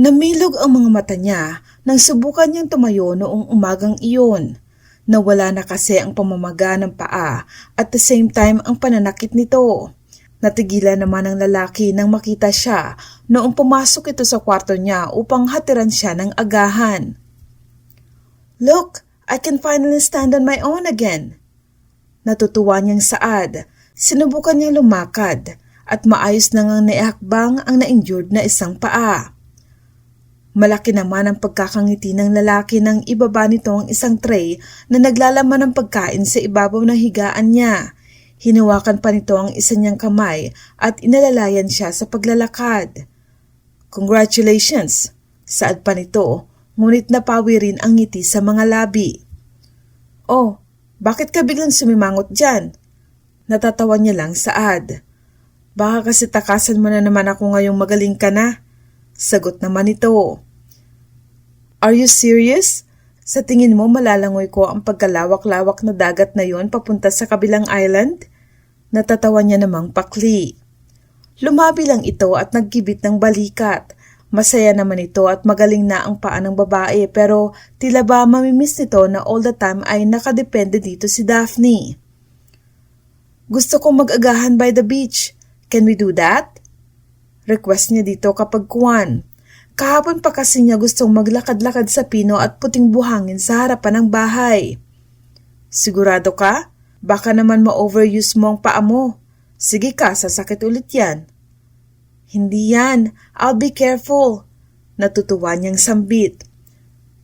Namilog ang mga mata niya nang subukan niyang tumayo noong umagang iyon. Nawala na kasi ang pamamaga ng paa at the same time ang pananakit nito. Natigilan naman ang lalaki nang makita siya noong pumasok ito sa kwarto niya upang hatiran siya ng agahan. Look, I can finally stand on my own again. Natutuwa niyang saad. Sinubukan niyang lumakad at maayos na ngang naihakbang ang na-injured na isang paa. Malaki naman ang pagkakangiti ng lalaki nang ibaba nito ang isang tray na naglalaman ng pagkain sa ibabaw ng higaan niya. Hinawakan pa nito ang isa niyang kamay at inalalayan siya sa paglalakad. Congratulations! Saad pa nito, ngunit napawi rin ang ngiti sa mga labi. Oh, bakit ka biglang sumimangot dyan? Natatawa niya lang saad. Baka kasi takasan mo na naman ako ngayong magaling ka na. Sagot naman ito. Are you serious? Sa tingin mo malalangoy ko ang pagkalawak-lawak na dagat na yon papunta sa kabilang island? Natatawa niya namang pakli. Lumabi lang ito at naggibit ng balikat. Masaya naman ito at magaling na ang paa ng babae pero tila ba mamimiss nito na all the time ay nakadepende dito si Daphne. Gusto kong mag-agahan by the beach. Can we do that? Request niya dito kapag kuwan. Kahapon pa kasi niya gustong maglakad-lakad sa pino at puting buhangin sa harapan ng bahay. Sigurado ka? Baka naman ma-overuse mo ang paa mo. Sige ka, sasakit ulit yan. Hindi yan. I'll be careful. Natutuwa niyang sambit.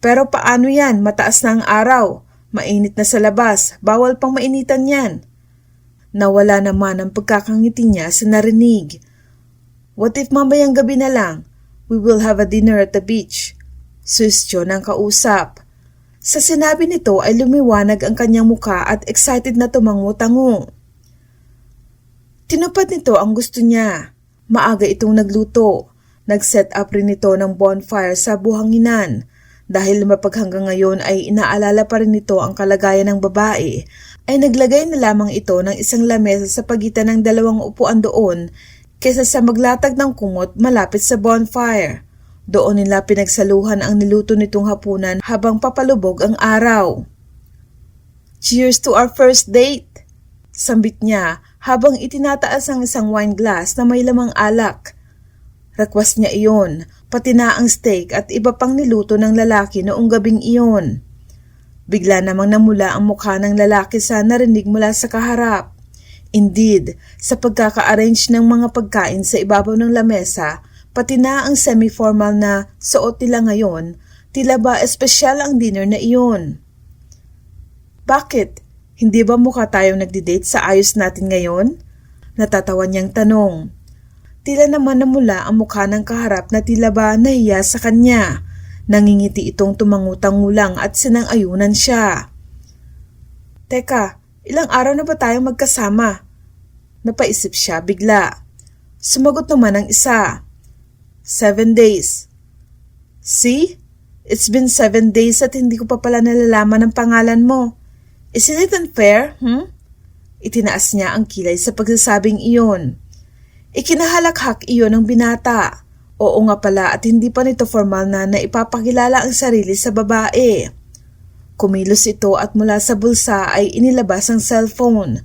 Pero paano yan? Mataas na ang araw. Mainit na sa labas. Bawal pang mainitan yan. Nawala naman ang pagkakangiti niya sa narinig. What if mamayang gabi na lang? We will have a dinner at the beach. Suggestion ng kausap. Sa sinabi nito ay lumiwanag ang kanyang muka at excited na tumango-tango. Tinupad nito ang gusto niya. Maaga itong nagluto. Nag-set up rin ito ng bonfire sa buhanginan. Dahil mapag hanggang ngayon ay inaalala pa rin nito ang kalagayan ng babae, ay naglagay na lamang ito ng isang lamesa sa pagitan ng dalawang upuan doon kesa sa maglatag ng kumot malapit sa bonfire. Doon nila pinagsaluhan ang niluto nitong hapunan habang papalubog ang araw. Cheers to our first date! Sambit niya habang itinataas ang isang wine glass na may lamang alak. Request niya iyon, pati na ang steak at iba pang niluto ng lalaki noong gabing iyon. Bigla namang namula ang mukha ng lalaki sa narinig mula sa kaharap. Indeed, sa pagkaka-arrange ng mga pagkain sa ibabaw ng lamesa, pati na ang semi-formal na suot nila ngayon, tila ba espesyal ang dinner na iyon. Bakit? Hindi ba mukha tayong nagdi-date sa ayos natin ngayon? Natatawa niyang tanong. Tila naman namula ang mukha ng kaharap na tila ba nahiya sa kanya. Nangingiti itong tumangutangulang at sinang-ayunan siya. Teka, ilang araw na ba tayong magkasama? Napaisip siya bigla. Sumagot naman ang isa. Seven days. See? It's been seven days at hindi ko pa pala nalalaman ang pangalan mo. Isn't it unfair, hmm? Itinaas niya ang kilay sa pagsasabing iyon. Ikinahalakhak iyon ng binata. Oo nga pala at hindi pa nito formal na naipapakilala ang sarili sa babae. Kumilos ito at mula sa bulsa ay inilabas ang cellphone.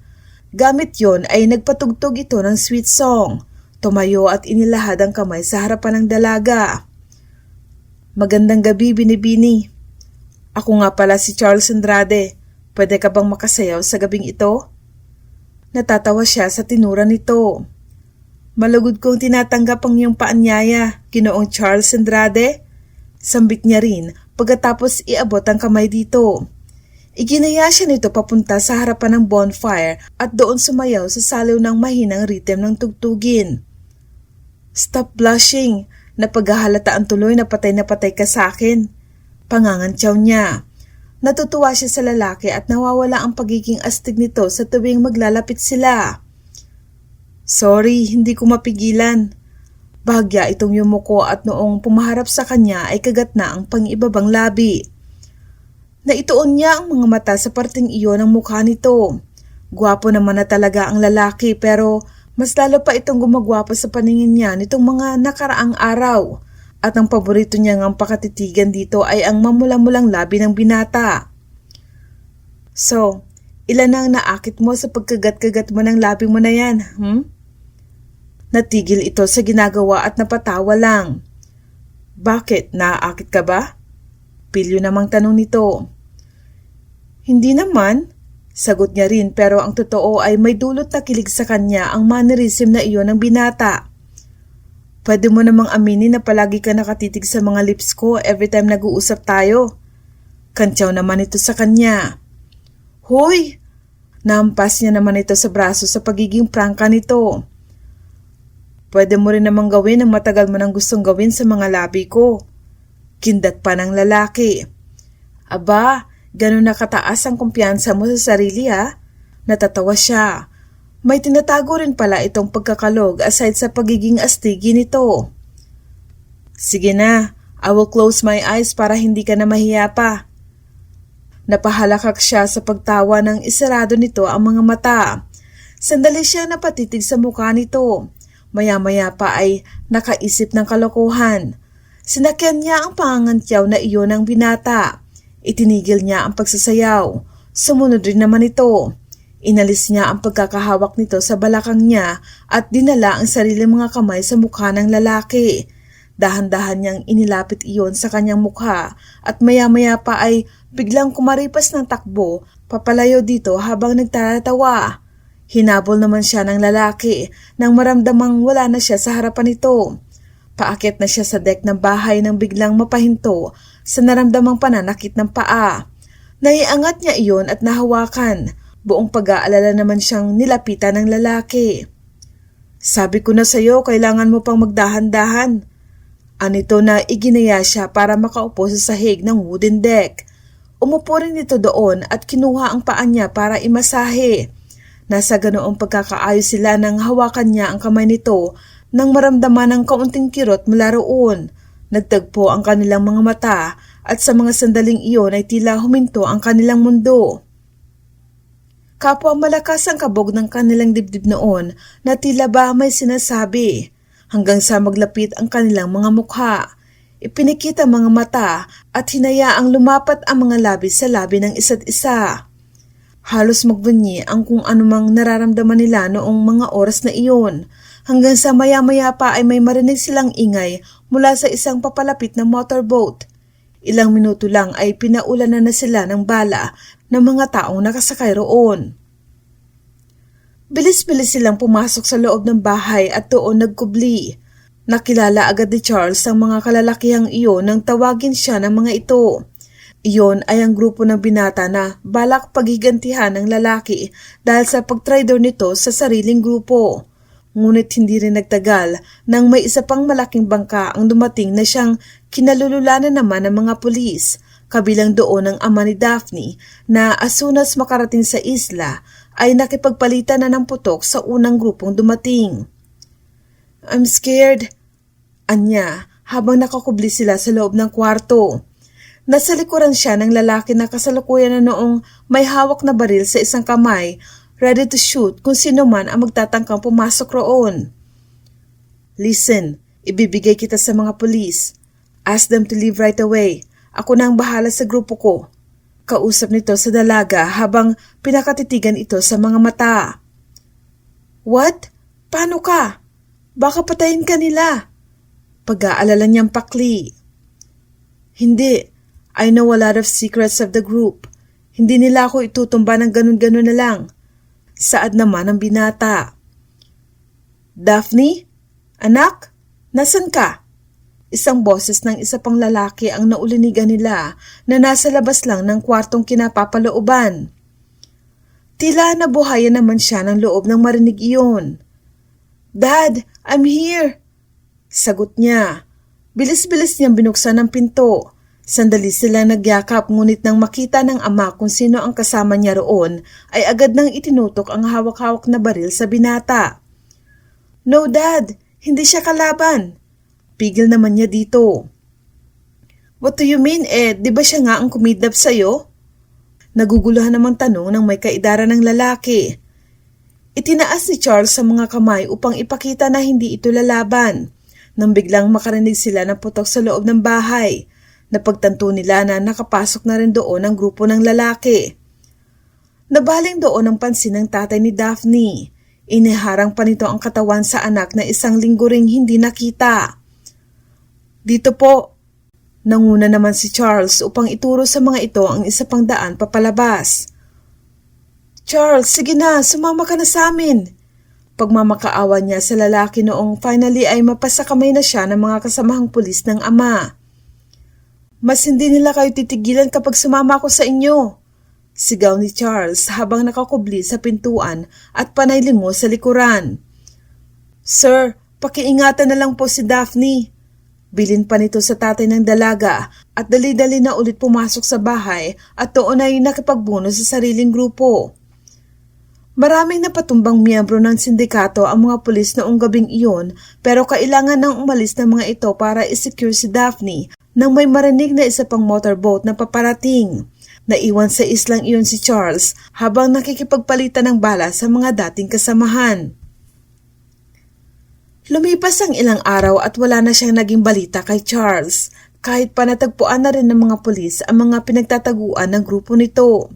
Gamit yon ay nagpatugtog ito ng sweet song. Tumayo at inilahad ang kamay sa harapan ng dalaga. Magandang gabi, Binibini. Ako nga pala si Charles Andrade. Pwede ka bang makasayaw sa gabing ito? Natatawa siya sa tinura nito. Malugod kong tinatanggap ang iyong paanyaya, ginoong Charles Andrade. Sambit niya rin pagkatapos iabot ang kamay dito. Iginaya siya nito papunta sa harapan ng bonfire at doon sumayaw sa saliw ng mahinang rhythm ng tugtugin. Stop blushing, napaghahalata ang tuloy na patay na patay ka sa akin. Pangangantyaw niya. Natutuwa siya sa lalaki at nawawala ang pagiging astig nito sa tuwing maglalapit sila. Sorry, hindi ko mapigilan. Bahagya itong yumuko at noong pumaharap sa kanya ay kagat na ang pangibabang labi. Naituon niya ang mga mata sa parting iyon ng mukha nito. Gwapo naman na talaga ang lalaki pero mas lalo pa itong gumagwapo sa paningin niya nitong mga nakaraang araw. At ang paborito niya ngang pakatitigan dito ay ang mamula-mulang labi ng binata. So, ilan ang naakit mo sa pagkagat-kagat mo ng labi mo na yan, hmm? Natigil ito sa ginagawa at napatawa lang. Bakit? Naaakit ka ba? Pilyo namang tanong nito. Hindi naman, sagot niya rin pero ang totoo ay may dulot na kilig sa kanya ang mannerism na iyon ng binata. Pwede mo namang aminin na palagi ka nakatitig sa mga lips ko every time nag-uusap tayo. Kantyaw naman ito sa kanya. Hoy! Nampas niya naman ito sa braso sa pagiging prangka nito. Pwede mo rin namang gawin ang matagal mo nang gustong gawin sa mga labi ko. Kindat pa ng lalaki. Aba, ganun na kataas ang kumpiyansa mo sa sarili ha? Natatawa siya. May tinatago rin pala itong pagkakalog aside sa pagiging astigi nito. Sige na, I will close my eyes para hindi ka na mahiya pa. Napahalakak siya sa pagtawa ng isarado nito ang mga mata. Sandali siya napatitig sa mukha nito. Maya-maya pa ay nakaisip ng kalokohan. Sinakyan niya ang pangangantyaw na iyon ng binata. Itinigil niya ang pagsasayaw. Sumunod rin naman ito. Inalis niya ang pagkakahawak nito sa balakang niya at dinala ang sarili mga kamay sa mukha ng lalaki. Dahan-dahan niyang inilapit iyon sa kanyang mukha at maya-maya pa ay biglang kumaripas ng takbo papalayo dito habang nagtatawa. Hinabol naman siya ng lalaki nang maramdamang wala na siya sa harapan nito. Paakit na siya sa deck ng bahay nang biglang mapahinto sa naramdamang pananakit ng paa. Naiangat niya iyon at nahawakan. Buong pag-aalala naman siyang nilapitan ng lalaki. Sabi ko na sa'yo, kailangan mo pang magdahan-dahan. Anito na iginaya siya para makaupo sa sahig ng wooden deck. Umupo rin ito doon at kinuha ang paa niya para imasahe. Nasa ganoong pagkakaayos sila nang hawakan niya ang kamay nito nang maramdaman ng kaunting kirot mula roon. Nagtagpo ang kanilang mga mata at sa mga sandaling iyon ay tila huminto ang kanilang mundo. Kapwa malakas ang kabog ng kanilang dibdib noon na tila ba may sinasabi hanggang sa maglapit ang kanilang mga mukha. Ipinikit ang mga mata at hinayaang lumapat ang mga labi sa labi ng isa't isa. Halos magbunyi ang kung anumang nararamdaman nila noong mga oras na iyon hanggang sa maya-maya pa ay may marinig silang ingay mula sa isang papalapit na motorboat. Ilang minuto lang ay pinaulanan na sila ng bala ng mga taong nakasakay roon. Bilis-bilis silang pumasok sa loob ng bahay at doon nagkubli. Nakilala agad ni Charles ang mga kalalakihang iyon nang tawagin siya ng mga ito. Iyon ay ang grupo ng binata na balak paghigantihan ng lalaki dahil sa pagtraidor nito sa sariling grupo. Ngunit hindi rin nagtagal nang may isa pang malaking bangka ang dumating na siyang kinalululanan naman ng mga pulis, kabilang doon ang ama ni Daphne na as soon as makarating sa isla ay nakipagpalitan na ng putok sa unang grupong dumating. I'm scared, anya habang nakakubli sila sa loob ng kwarto. Nasa likuran siya ng lalaki na kasalukuyan na noong may hawak na baril sa isang kamay ready to shoot kung sino man ang magtatangkang pumasok roon. Listen, ibibigay kita sa mga polis. Ask them to leave right away. Ako na ang bahala sa grupo ko. Kausap nito sa dalaga habang pinakatitigan ito sa mga mata. What? Paano ka? Baka patayin ka nila. Pag-aalala niyang pakli. Hindi. I know a lot of secrets of the group. Hindi nila ako itutumba ng ganun-ganun na lang. Saad naman ang binata. Daphne? Anak? Nasaan ka? Isang boses ng isa pang lalaki ang naulinigan nila na nasa labas lang ng kwartong kinapapalooban. Tila nabuhayan naman siya ng loob ng marinig iyon. Dad, I'm here! Sagot niya. Bilis-bilis niyang binuksan ang pinto. Sandali sila nagyakap ngunit nang makita ng ama kung sino ang kasama niya roon ay agad nang itinutok ang hawak-hawak na baril sa binata. No dad, hindi siya kalaban. Pigil naman niya dito. What do you mean eh, di ba siya nga ang kumidnap sa'yo? Naguguluhan namang tanong ng may kaidara ng lalaki. Itinaas ni Charles sa mga kamay upang ipakita na hindi ito lalaban. nang biglang makarinig sila ng putok sa loob ng bahay. Napagtanto nila na nakapasok na rin doon ang grupo ng lalaki. Nabaling doon ang pansin ng tatay ni Daphne. Iniharang pa nito ang katawan sa anak na isang linggo ring hindi nakita. Dito po. Nanguna naman si Charles upang ituro sa mga ito ang isa pang daan papalabas. Charles, sige na, sumama ka na sa amin. Pagmamakaawa niya sa lalaki noong finally ay mapasakamay na siya ng mga kasamahang pulis ng ama. Mas hindi nila kayo titigilan kapag sumama ako sa inyo. Sigaw ni Charles habang nakakubli sa pintuan at panaylingo sa likuran. Sir, pakiingatan na lang po si Daphne. Bilin pa nito sa tatay ng dalaga at dali-dali na ulit pumasok sa bahay at doon ay nakipagbuno sa sariling grupo. Maraming napatumbang miyembro ng sindikato ang mga pulis noong gabing iyon pero kailangan nang umalis ng mga ito para isecure si Daphne nang may marinig na isa pang motorboat na paparating. Naiwan sa islang iyon si Charles habang nakikipagpalitan ng bala sa mga dating kasamahan. Lumipas ang ilang araw at wala na siyang naging balita kay Charles kahit pa natagpuan na rin ng mga pulis ang mga pinagtataguan ng grupo nito.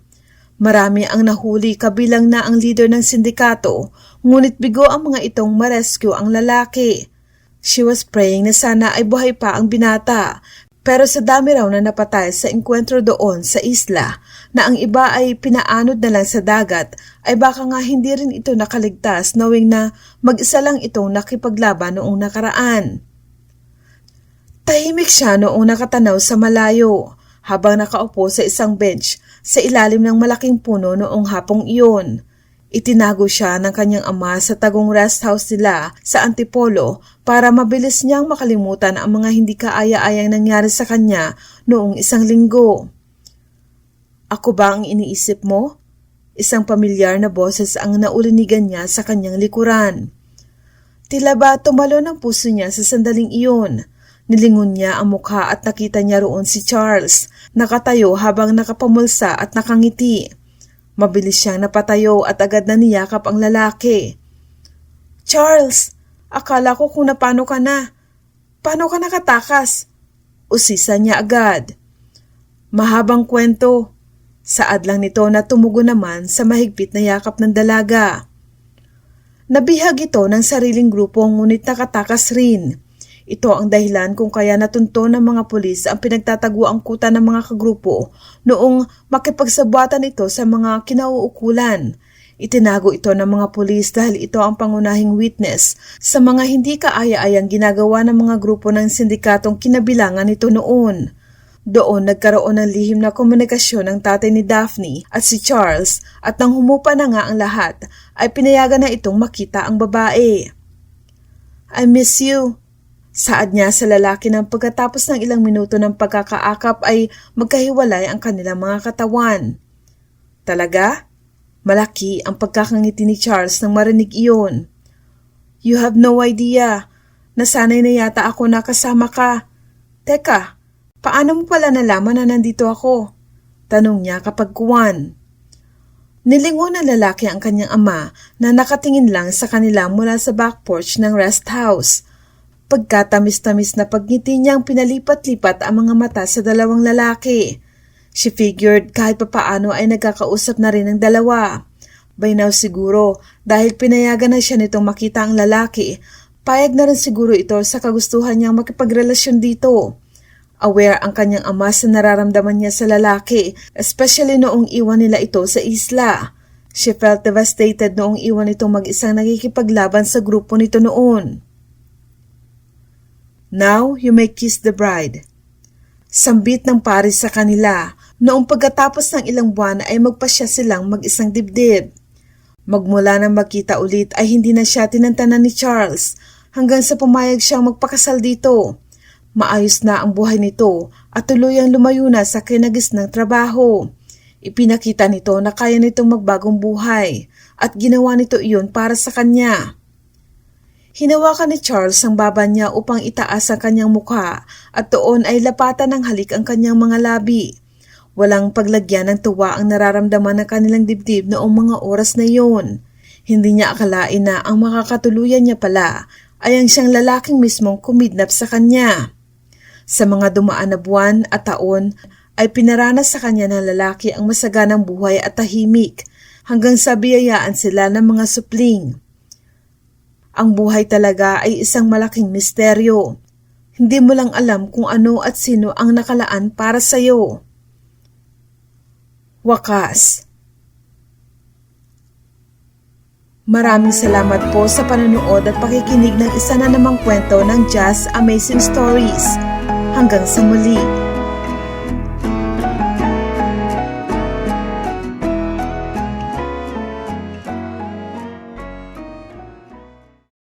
Marami ang nahuli kabilang na ang leader ng sindikato, ngunit bigo ang mga itong marescue ang lalaki. She was praying na sana ay buhay pa ang binata, pero sa dami raw na napatay sa enkwentro doon sa isla, na ang iba ay pinaanod na lang sa dagat, ay baka nga hindi rin ito nakaligtas knowing na mag-isa lang itong nakipaglaban noong nakaraan. Tahimik siya noong nakatanaw sa malayo, habang nakaupo sa isang bench sa ilalim ng malaking puno noong hapong iyon. Itinago siya ng kanyang ama sa tagong rest house nila sa Antipolo para mabilis niyang makalimutan ang mga hindi kaaya-ayang nangyari sa kanya noong isang linggo. Ako ba ang iniisip mo? Isang pamilyar na boses ang naulinigan niya sa kanyang likuran. Tila ba tumalo ng puso niya sa sandaling iyon. Nilingon niya ang mukha at nakita niya roon si Charles, nakatayo habang nakapamulsa at nakangiti. Mabilis siyang napatayo at agad na niyakap ang lalaki. Charles, akala ko kung napano ka na. Paano ka nakatakas? Usisa niya agad. Mahabang kwento. Saad lang nito na tumugo naman sa mahigpit na yakap ng dalaga. Nabihag ito ng sariling grupo ngunit nakatakas rin. Ito ang dahilan kung kaya natunto ng mga pulis ang pinagtataguang kuta ng mga kagrupo noong makipagsabwatan ito sa mga kinauukulan. Itinago ito ng mga pulis dahil ito ang pangunahing witness sa mga hindi kaaya-ayang ginagawa ng mga grupo ng sindikatong kinabilangan nito noon. Doon nagkaroon ng lihim na komunikasyon ng tatay ni Daphne at si Charles at nang humupa na nga ang lahat ay pinayagan na itong makita ang babae. I miss you, Saad niya sa lalaki ng pagkatapos ng ilang minuto ng pagkakaakap ay magkahiwalay ang kanilang mga katawan. Talaga? Malaki ang pagkakangiti ni Charles nang marinig iyon. You have no idea. Nasanay na yata ako na kasama ka. Teka, paano mo pala nalaman na nandito ako? Tanong niya kapag kuwan. Nilingon ng lalaki ang kanyang ama na nakatingin lang sa kanila mula sa back porch ng rest house. Pagkatamis-tamis na pagngiti niyang pinalipat-lipat ang mga mata sa dalawang lalaki. She figured kahit papaano ay nagkakausap na rin ang dalawa. By now siguro, dahil pinayagan na siya nitong makita ang lalaki, payag na rin siguro ito sa kagustuhan niyang makipagrelasyon dito. Aware ang kanyang ama sa nararamdaman niya sa lalaki, especially noong iwan nila ito sa isla. She felt devastated noong iwan itong mag-isang nakikipaglaban sa grupo nito noon. Now you may kiss the bride. Sambit ng pares sa kanila, noong pagkatapos ng ilang buwan ay magpasya silang mag-isang dibdib. Magmula nang magkita ulit ay hindi na siya tinantanan ni Charles hanggang sa pumayag siyang magpakasal dito. Maayos na ang buhay nito at tuluyang lumayo na sa kinagis ng trabaho. Ipinakita nito na kaya nitong magbagong buhay at ginawa nito iyon para sa kanya. Hinawakan ni Charles ang baba niya upang itaas ang kanyang mukha at doon ay lapatan ng halik ang kanyang mga labi. Walang paglagyan ng tuwa ang nararamdaman ng kanilang dibdib noong mga oras na iyon. Hindi niya akalain na ang makakatuluyan niya pala ay ang siyang lalaking mismong kumidnap sa kanya. Sa mga dumaan na buwan at taon ay pinaranas sa kanya ng lalaki ang masaganang buhay at tahimik hanggang sa biyayaan sila ng mga supling. Ang buhay talaga ay isang malaking misteryo. Hindi mo lang alam kung ano at sino ang nakalaan para sa'yo. Wakas Maraming salamat po sa panonood at pakikinig ng isa na namang kwento ng Jazz Amazing Stories. Hanggang sa muli.